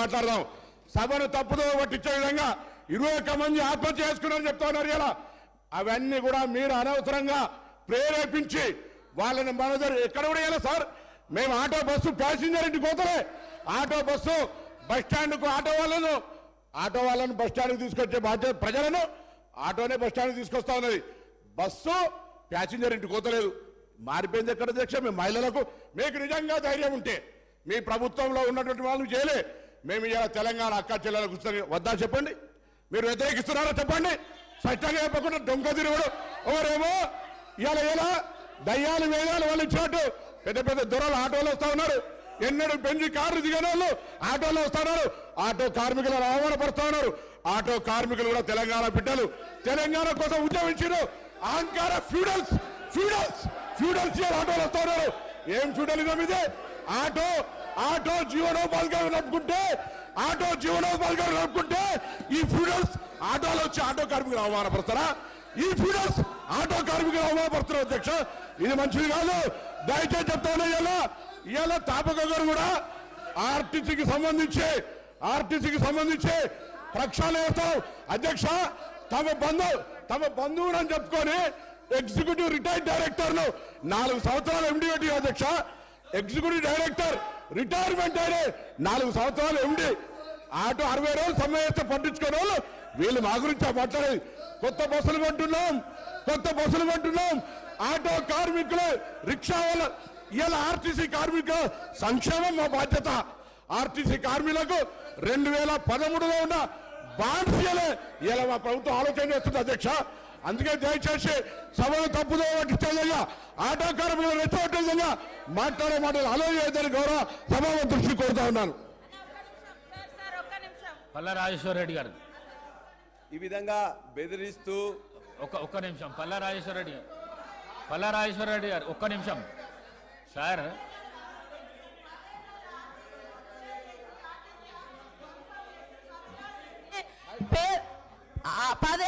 మాట్లాడదాం. సభను తప్పుదో పట్టించే విధంగా ఇరవై ఒక్క మంది ఆత్మహత్య చేసుకున్నారని చెప్తా ఉన్నారు ఇలా అవన్నీ కూడా మీరు అనవసరంగా ప్రేరేపించి వాళ్ళని మన ఎక్కడ కూడా ఇలా సార్. మేము ఆటో బస్సు ప్యాసింజర్ ఇంటికి పోతలే. ఆటో బస్సు బస్ స్టాండ్కు ఆటో వాళ్ళను ఆటో వాళ్ళను బస్ స్టాండ్కి తీసుకొచ్చే బాధ్యత ప్రజలను ఆటోనే బస్ స్టాండ్కి తీసుకొస్తా ఉన్నది. బస్సు ప్యాసింజర్ ఇంటికి పోతలేదు. మారిపోయింది ఎక్కడ అధ్యక్ష? మీ మహిళలకు మీకు నిజంగా ధైర్యం ఉంటే మీ ప్రభుత్వంలో ఉన్నటువంటి వాళ్ళు చేయలే. మేము ఇలా తెలంగాణ అక్క చెల్లెలకు కూర్చొని వద్దా చెప్పండి? మీరు వ్యతిరేకిస్తున్నారో చెప్పండి? స్పష్టంగా చెప్పకుండా దొంగ తిరుగుడు. ఎవరేమో ఇలా ఇలా దయ్యాలు వేదాలు వాళ్ళు ఇచ్చినట్టు పెద్ద పెద్ద దొరలు ఆటోలో వస్తా ఉన్నారు. ఎన్నడూ పెంచి కారు దిగిన వాళ్ళు ఆటోలో వస్తున్నారు ఆటో కార్మికులను అవమానపరుస్తా ఉన్నారు. ఆటో కార్మికులు కూడా తెలంగాణ బిడ్డలు. తెలంగాణ కోసం ఉద్యమించారు అహంకార ఫ్యూడల్స్ ఫ్యూడల్స్ ఫ్యూడల్స్ ఆటోలు వస్తూ ఉన్నారు. ఏం ఫ్యూడలిజం ఇదే? ఆటో ఆటో జీవనోపాధిగా నడుపుకుంటే ఆటో జీవనోపాధిగా నడుపుకుంటే ఈ ఫ్యూడల్స్ ఆటోలో వచ్చి ఆటో కార్మికులు అవమానపడతారా ఈ ఫ్యూడల్స్ ఆటో కార్మికులు అవమానపరుస్తారు అధ్యక్ష. ఇది మంచిది కాదు. దయచేసి చెప్తాను ఇలా ఇలా తాపక గారు కూడా ఆర్టీసీకి సంబంధించి ఆర్టీసీకి సంబంధించి ప్రక్షాళన చేస్తాం అధ్యక్ష తమ బంధు తమ బంధువులు అని చెప్పుకొని ఎగ్జిక్యూటివ్ రిటైర్డ్ డైరెక్టర్లు నాలుగు సంవత్సరాలు ఎండి అధ్యక్ష ఎగ్జిక్యూటివ్ డైరెక్టర్ రిటైర్మెంట్ అయిన నాలుగు సంవత్సరాలు ఎండి ఆటో అరవై రోజులు సమయంతో పట్టించుకునే వాళ్ళు వీళ్ళు మా గురించి మాట్లాడేది కొత్త బస్సులు కొంటున్నాం కొత్త బస్సులు కొంటున్నాం. ఆటో కార్మికులు రిక్షా వాళ్ళ ఇవాళ ఆర్టీసీ కార్మికుల సంక్షేమం మా బాధ్యత. ఆర్టీసీ కార్మికులకు రెండు వేల పదమూడులో ఉన్న బాండ్స్ ఇలా మా ప్రభుత్వం ఆలోచన చేస్తుంది అధ్యక్ష. అందుకే దయచేసి సభను తప్పుదో పట్టించే విధంగా ఆటో కార్మికులు రెచ్చగొట్టే విధంగా మాట్లాడే మాటలు అలో చేయదని గౌరవ సభావ దృష్టి కోరుతా ఉన్నాను. సార్ సార్ ఒక్క నిమిషం పల్లా రాజేశ్వర రెడ్డి గారు. ఈ విధంగా బెదిరిస్తూ ఒక్క ఒక్క నిమిషం. పల్లా రాజేశ్వర రెడ్డి గారు. పల్లా రాజేశ్వర రెడ్డి గారు ఒక్క నిమిషం. సార్. పే- ఆ పదేళ్ళ టిఆర్ఎస్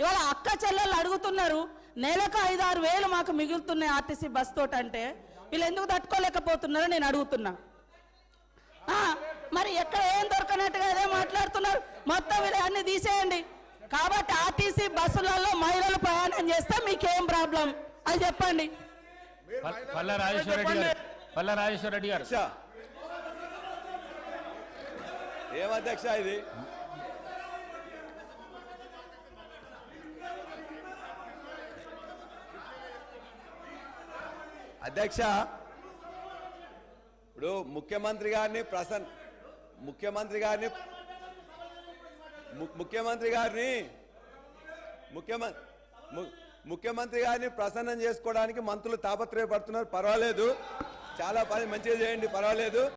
ఇవాళ అక్క చెల్లెళ్ళు అడుగుతున్నారు నెలకు ఐదారు వేలు మాకు మిగులుతున్నాయి ఆర్టీసీ బస్ తోటి అంటే వీళ్ళు ఎందుకు తట్టుకోలేకపోతున్నారో నేను అడుగుతున్నా. ఆ, మరి ఎక్కడ ఏం దొరకనట్టుగా అదే మాట్లాడుతున్నారు? మొత్తం వీళ్ళు అన్ని తీసేయండి. కాబట్టి ఆర్టీసీ బస్సులలో మహిళలు ప్రయాణం చేస్తే మీకేం ప్రాబ్లం? అది చెప్పండి. పల్- పల్లా రాజేశ్వర రెడ్డి గారు. పల్లా రాజేశ్వర రెడ్డి గారు. అధ్యక్ష ఏం అధ్యక్ష ఇది? అధ్యక్ష ఇప్పుడు ముఖ్యమంత్రి గారిని ప్రసన్ ముఖ్యమంత్రి గారిని ము- ముఖ్యమంత్రి గారిని ముఖ్యమంత్రి ముఖ్యమంత్రి గారిని ప్రసన్నం చేసుకోవడానికి మంత్రులు తాపత్రయపడుతున్నారు. పర్వాలేదు. చాలా పని మంచిగా చేయండి. పర్వాలేదు.